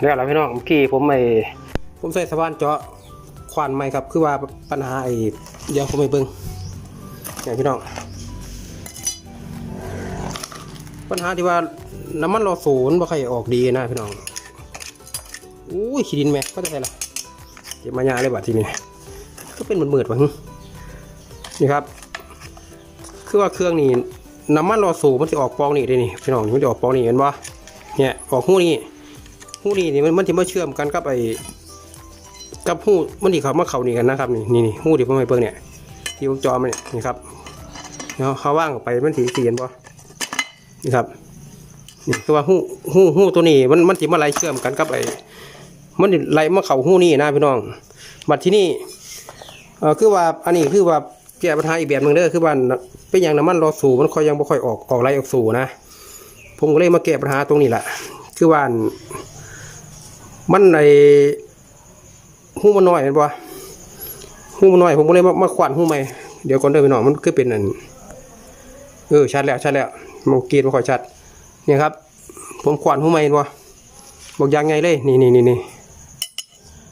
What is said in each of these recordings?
แล้วล่ะพี่น้องเมื่อกี้ผมไอ้ผมใส่สว่านเจาะควานใหม่ครับ คือว่าปัญหาไอ้เดี๋ยวผมไปเบิ่งเนี่ยพี่น้อง ปัญหาที่ว่าน้ำมันรอศูนย์บ่ค่อยออกดีนะพี่น้องอุ้ยขี้ดินแม่ก็จะไงล่ะเก็บมายาเลยบัดทีนี้ก็เป็นเหมือนๆวะนี่ครับ คือว่าเครื่องนี้น้ำมันรอสูบมันจะออกปองนี่ได้นี่พี่น้องมันจะออกปองนี่เห็นปะเนี่ยออกหู้นี่ หูนี่นี่มันมันจะมาเชื่อมกันกับไอ้กับหูมันที่เขามาเขานี่กันนะครับนี่นี่หูที่ผมให้เบิ่งเนี่ยที่ผมจอมันเนี่ยนี่ครับเนาะเขาว่างออกไปมันสีสีเห็นปะนี่ครับนี่คือว่าหูหูหูตัวนี้มันมันจะมาไล่เชื่อมกันกับไอ้มันสิไล่มาเขาหูนี่นะพี่น้องบัดที่นี่เออคือว่าอันนี้คือว่าแก้ปัญหาอีกแบบหนึ่งเด้อคือว่าเป็นอย่างน้ำมันรอสูมันค่อยยังบ่ค่อยออกออกไหลออกสู่นะผมก็เลยมาแก้ปัญหาตรงนี้แหละคือว่า มันในหูมันน้อยเห็นปะหูมันน้อยผมก็เลยมามาขวานหูใหม่เดี๋ยวก่อนเด้อพี่น้องมันคือเป็นอันเออชัดแล้วชัดแล้วมันกรีดบ่ค่อยชัดเนี่ยครับ ผมขวานหูใหม่เห็นปะบอกยังไงเลยนี่นี่นี่นี่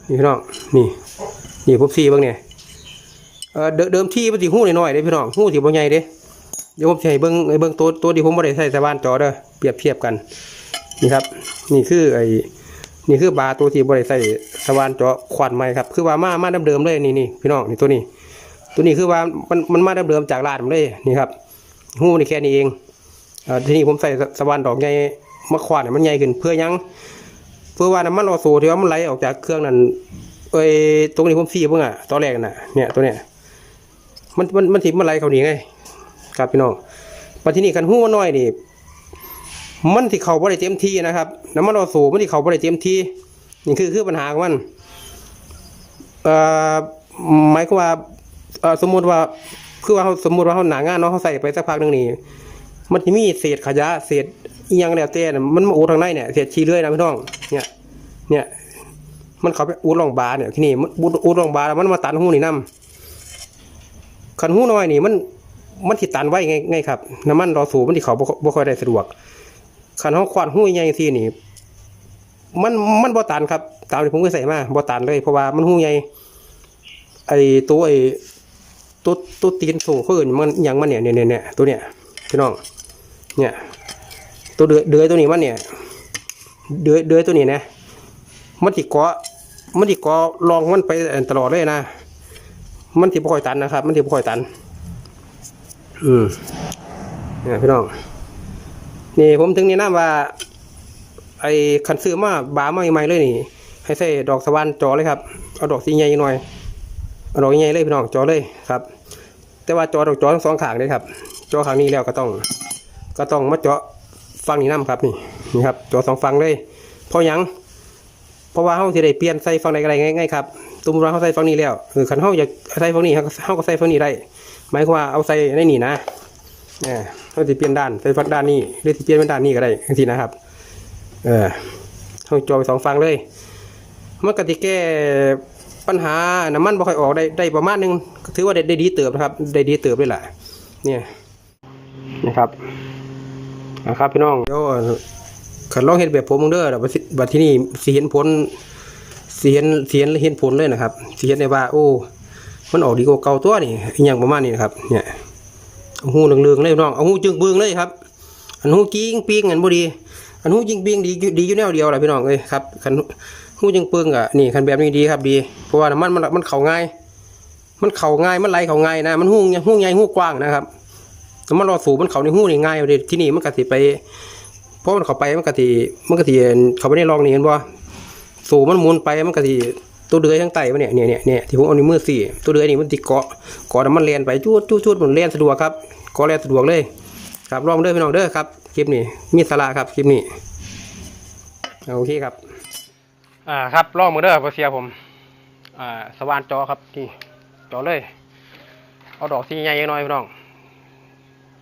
นี่พี่น้องนี่นี่ผมซีบ้างเนี่ยเออเดิมที่มันสิหู้น้อยๆเด้พี่น้องหู้สิบ่ใหญ่เด้เดี๋ยวผมจะให้เบิ่งให้เบิ่งตัวตัวที่ผมบ่ได้ใส่สว่านจอเด้อเปรียบเทียบกันนี่ครับ นี่คือไอ้ นี่คือบาตัวที่บ่ได้ใส่สว่านเจอควันใหม่ครับ คือว่ามามาเดิมๆเลยนี่นี่พี่น้องนี่ตัวนี้ ตัวนี้คือว่ามันมันมาเดิมๆจากร้านผมเลยนี่ครับหู้นี่แค่นี้เองอ่อทีนี้ผมใส่สว่านดอกใหญ่มาควานมันใหญ่ขึ้นเพื่อยัง เพื่อว่าน้ำมันออโซที่ว่ามันไหลออกจากเครื่องนั้นเอ้ยตรงนี้ผมซีเบิ่งอะตอนแรกน่ะเนี่ยตัวเนี้ยมันมันมันถิมันไหลเขาหนีไงครับพี่น้องมาที่นี่คันหู้น้อยนี่ มันที่เขาบ่ได้เต็มที่นะครับน้ำมันเอสูบมันที่เขาบ่ได้เต็มที่นี่คือคือปัญหาของมันเอ่อหมายความว่าเอ่อสมมุติว่าคือว่าเขาสมมุติว่าเขาหนางานเนาะเขาใส่ไปสักพักหนึ่งนี่มันจะมีเศษขยะเศษอียังแล้วแต่น่ะมันมาอุดทางในเนี่ยเศษขี้เลื่อยนะพี่น้องเนี่ยเนี่ยมันเขาไปอุดรองบาเนี่ยที่นี่มันอุดอุดรองบาแล้วมันมาตันหูนี่นํคันหูน้อยนี่มันมันติดตันไว้ไงไงครับน้ำมันรอสูบมันที่เขาบ่ค่อยได้สะดวก คันเขาควานหูใหญ่ซี่นี่ มันมันบ่ตันครับ ตามที่ผมเคยใส่มาบ่ตันเลย เพราะว่ามันหูใหญ่ไอ้ตัวไอ้ตัวตัวตีนสูงเขาอื่นมันยังมันเนี่ยเนี่ยเนี่ยตัวเนี่ยพี่น้อง เนี่ย ตัวเดือยเดือยตัวนี้มันเนี่ยเดือยเดือยตัวนี้นะมันติเกาะมันติเกาะรองมันไปตลอดเลยนะมันที่บ่ค่อยตันนะครับ มันที่บ่ค่อยตัน อืมเนี่ยพี่น้อง นี่ผมถึงแนี่นะว่า ไอ้คันซื้อมาบามาใหม่ๆเลยนี่ ให้ใส่ดอกสวรรค์จอเลยครับ เอาดอกสีใหญ่หน่อยเอาดอกใหญ่เลยพี่น้องจอเลยครับ แต่ว่าจอดอกจอทั้งสองข้างเลยครับ จอข้างนี้แล้วก็ต้อง ก็ต้องมาเจาะฟังนี้น้ำครับนี่นี่ครับจอสองฟังเลยเพราะยังเพราะว่าเขาจะได้เปลี่ยนใส่ฟังใดก็ได้ง่ายๆครับตุ้มว่าเขาใส่ฟังนี้แล้วคือคันเขาอยากใส่ฟังนี้เขาก็เขาก็ใส่ฟังนี้ได้หมายความว่าเอาใส่ในนี่นะเนี่ย เขาจะเปลี่ยนด้านใส่ฟังด้านนี้หรือจะเปลี่ยนเป็นด้านนี้ก็ได้ทังทีนะครับ เออเขาจอไปสองฟังเลยมันก็จะแก้ปัญหาน้ำมันบ่ค่อยออกได้ได้ประมาณหนึงถือว่าได้ได้ดีเติบนะครับ ได้ดีเติบเลยแหละเนี่ยนะครับนะครับพี่น้องเดี๋ยวขันลองเห็นแบบผมมึงเด้อบัดบัดที่นี่สิเห็นผลสิเห็นสิเห็นเห็นผลเลยนะครับสิเห็นได้ว่า โอ้ มันออกดีกว่าเก่าตัวนี่อย่างประมาณนี้นะครับ เนี่ย หูเหลืองๆเลยพี่น้องเอาหูจึงเบืองเลยครับ อันหูกิ้งปิงอันบ่ดี อันหูจิงปิงดีดีอยู่แนวเดียวแหละพี่น้องเอ้ยครับคันหูจิงเปิงอะนี่คันแบบนี้ดีครับดี เพราะว่าน้ำมันมันมันเข่าง่าย มันเข่าง่ายมันไหลเข่าง่ายนะมันหูหูใหญ่หูกว้างนะครับน้ำมันรอสูบมันเข่าในหูนี่ง่ายเลยที่นี่มันกะสิไปเพราะมันเข้าไปมันกะสิมันกะสิเขาไม่ได้ลองนี่เห็นบ่สูบมันหมุนไปมันกะสิ ตัวเดือยทั้งไตมันเนี่ยเนี่ยเนี่ยเนี่ยที่ผมเอานิ้วมือสี่ตัวเดือยนี่มันติดเกาะเกาะน้ำมันเลียนไปจูดจูดจูดมันเลียนสะดวกครับเกาะเลียนสะดวกเลย ครับลองเด้อพี่น้องเด้อครับคลิปนี้มีสาระครับคลิปนี้โอเคครับ อ่าครับลองมือเด้อพอเสียผม อ่าสว่านจอครับนี่จอเลย เอาดอกสีใหญ่ๆหน่อยพี่น้อง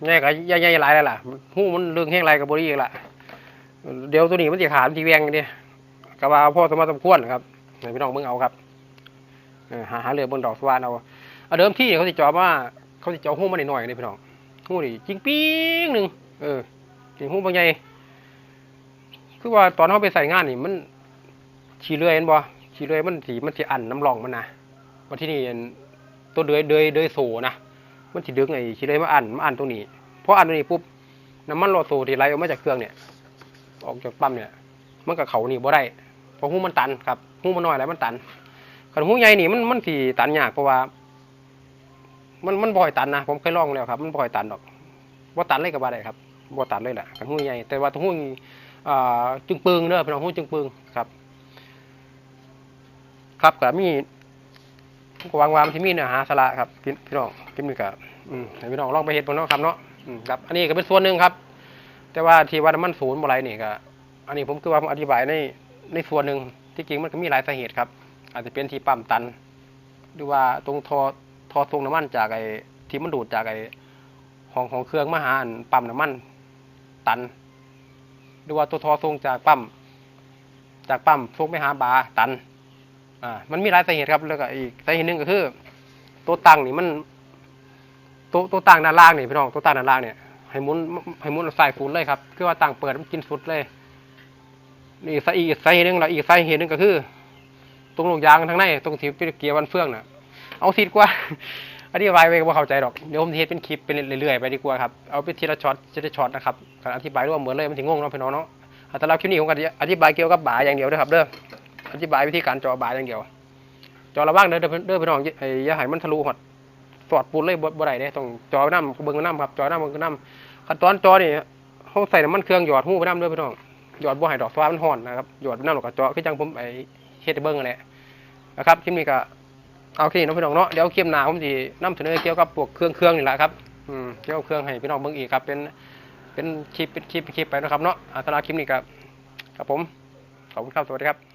ใหญ่กับใหญ่ๆหลายเลยล่ะหูมันเรื่องแห้งไรกับบริอีกละเดี๋ยวตัวนี้มันจะขาดมันจะแวงเนี่ยกระว่าเอาพ่อสมมาสมควรครับ ให้พี่น้องเบิ่งเอาครับหาหาเรือบิ่งดอกสว่านเอาเอาเดิมที่เขาสิจอว่าเขาสิจอหูมันหน่อยๆนี่พี่น้องหูนี่จริงปิ้งหนึ่งเออจริงหูบางใหญ่คือว่าตอนเขาไปใส่งานนี่มันขี้เลื่อยเห็นบ่ขี้เลื่อยมันสีมันสิอันน้ำรองมันนะวันที่นี่ตัวเดือยเดือยเดือยโซนะมันสิดึงไอ้ฉีเลื่อยมาอันมาอันตรงนี้พออันตรงนี้ปุ๊บน้ำมันโลโซที่ไหลออกมาจากเครื่องเนี่ย ออกจากปั๊มเนี่ย มันกับเขานี่บ่ได้เพราะหูมันตันครับ หูมันน้อยแล้วมันตันขันหูใหญ่นี่มันมันสีตันยากเพราะว่า มันมันบ่อยตันนะผมเคยลองแล้วครับ มันบ่อยตันดอกบ่ตันเลยกับบ่ได้ครับบ่ตันเลยแหละขันหูใหญ่แต่ว่าหูจึงปึงเด้อพี่น้องหูจึงปึงครับ ครับก็มีกวางวามที่มีเนื้อหาสาระครับพี่พี่น้องพี่มีกับอืมให้พี่น้องลองไปเฮ็ดเบิ่งเนาะครับเนาะอืมครับ อันนี้ก็เป็นส่วนหนึ่งครับ แต่ว่าที่ว่าน้ำมันศูนย์บ่ไรนี่ก็อันนี้ผมคือว่าผมอธิบายในในส่วนหนึ่ง ที่จริงมันก็มีหลายสาเหตุครับ อาจจะเป็นที่ปั๊มตัน หรือว่าตรงทอทอทรงน้ำมันจากไอ้ที่มันดูดจากไอ้ของของเครื่องมาหาอันปั๊มน้ำมันตัน หรือว่าตัวทอทรงจากปั๊มจากปั๊มทรงไปหาบาตัน อ่า มันมีหลายสาเหตุครับ แล้วก็อีกสาเหตุหนึ่งก็คือ ตัวตังนี่มัน ตัวตัวตังด้านล่างนี่พี่น้อง ตัวตังด้านล่างเนี่ยให้มุนให้มุนใส่ฝุ่นเลยครับ คือว่าตังเปิดมันกินสุดเลย นี่สาอีกสาเหตุหนึ่งแล้วอีกสาเหตุหนึ่งก็คือ ตรงลูกยางทางในตรงที่เป็นเกียร์วันเฟื่องน่ะ เอาสิดกว่าอธิบายไปว่าเข้าใจดอกเดี๋ยวผมเทศเป็นคลิปเป็นเรื่อยๆไปดีกว่าครับเอาไปทีละช็อตทีละช็อตนะครับการอธิบายรวมเหมือนเลยมันถึงงงเนาะพี่น้องเนาะอะแต่เราคลิปนี้ผมก็อธิบายเกี่ยวกับบาอย่างเดียวนะครับเด้ออธิบายวิธีการจาะบาอย่างเดียวจาะระว่างเด้อเด้อเพี่น้องอย่าไอ้ย่าให้มันทะลุหดสอดปูนเลยบ่ได้เด้ต้องจาะน้ำเบิ่งน้ำครับจาะน้ำเบิ่งน้ำขั้นตอนจาะนี่เขาใส่น้ำมันเครื่องหยอดหูไปน้ำเด้อพี่น้อง หยอดบ่ให้ดอกฟ้ามันห่อนนะครับหยอดน้ำหลอกก็เจาะคือจังผมไอเฮ็ดเบิ้งนั่นแหละนะครับคลิปนี้ก็เอาคลิปน้องพี่น้องเนาะเดี๋ยวคลิปหน้าผมจะนำเสนอเกี่ยวกับพวกเครื่องเครื่องนี่แหละครับอืมเกี่ยวกับเครื่องให้พี่น้องเบิ้งอีกครับเป็นเป็นคลิปเป็นคลิปเป็นคลิปไปนะครับเนาะอ่าสำหรับคลิปนี้ก็ครับผมขอบคุณครับสวัสดีครับ